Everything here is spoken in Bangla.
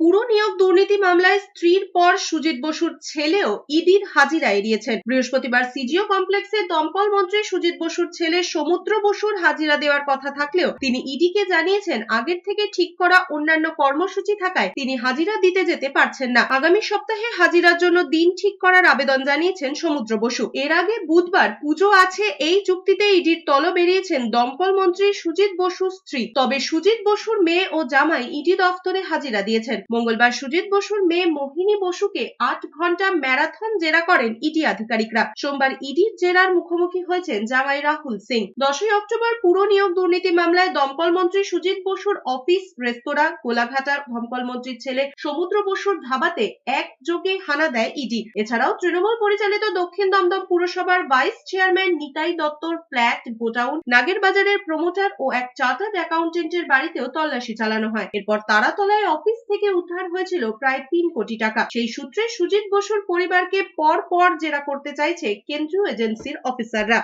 পুরো নিয়োগ দুর্নীতি মামলায় স্ত্রীর পর সুজিত বসুর ছেলেও ইডির হাজিরা এড়িয়েছেন। বৃহস্পতিবার সিজিও কমপ্লেক্সে দমকল মন্ত্রী সুজিত বসুর ছেলে সমুদ্র বসুর হাজিরা দেওয়ার কথা থাকলেও তিনি ইডিকে জানিয়েছেন, আগের থেকে ঠিক করা অন্যান্য কর্মসূচি থাকায় তিনি হাজিরা দিতে যেতে পারছেন না। আগামী সপ্তাহে হাজিরার জন্য দিন ঠিক করার আবেদন জানিয়েছেন সমুদ্র বসু। এর আগে বুধবার পুজো আছে এই চুক্তিতে ইডির তলব বেরিয়েছেন দমকল মন্ত্রী সুজিত বসুর স্ত্রী। তবে সুজিত বসুর মেয়ে ও জামাই ইডি দফতরে হাজিরা দিয়েছেন। মঙ্গলবার সুজিত বসুর মেয়ে মোহিনী বসুকে আট ঘণ্টা ম্যারাথন জেরা করেন ইডি আধিকারিকরা। সোমবার ইডির জেরার মুখোমুখি হয়েছেন জামাই রাহুল সিং। দশই অক্টোবর পুরো নিয়োগ দুর্নীতি মামলায় দমকল মন্ত্রী সুজিত বসুর অফিস, রেস্তোরাঁ কোলাঘাটার দমকল মন্ত্রীর ছেলে সমুদ্র বসুর ধাবাতে একযোগে হানা দেয় ইডি। এছাড়াও তৃণমূল পরিচালিত দক্ষিণ দমদম পুরসভার ভাইস চেয়ারম্যান নিতাই দত্তর ফ্ল্যাট, গোডাউন নাগের বাজারের প্রমোটার ও এক চার্টার্ড অ্যাকাউন্টেন্টের বাড়িতেও তল্লাশি চালানো হয়। এরপর তারাতলায় অফিস থেকে উদ্ধার হয়েছিল প্রায় তিন কোটি টাকা। সেই সূত্রে সুজিত বসুর পরিবারকে পর পর জেরা করতে চাইছে কেন্দ্রীয় এজেন্সির অফিসাররা।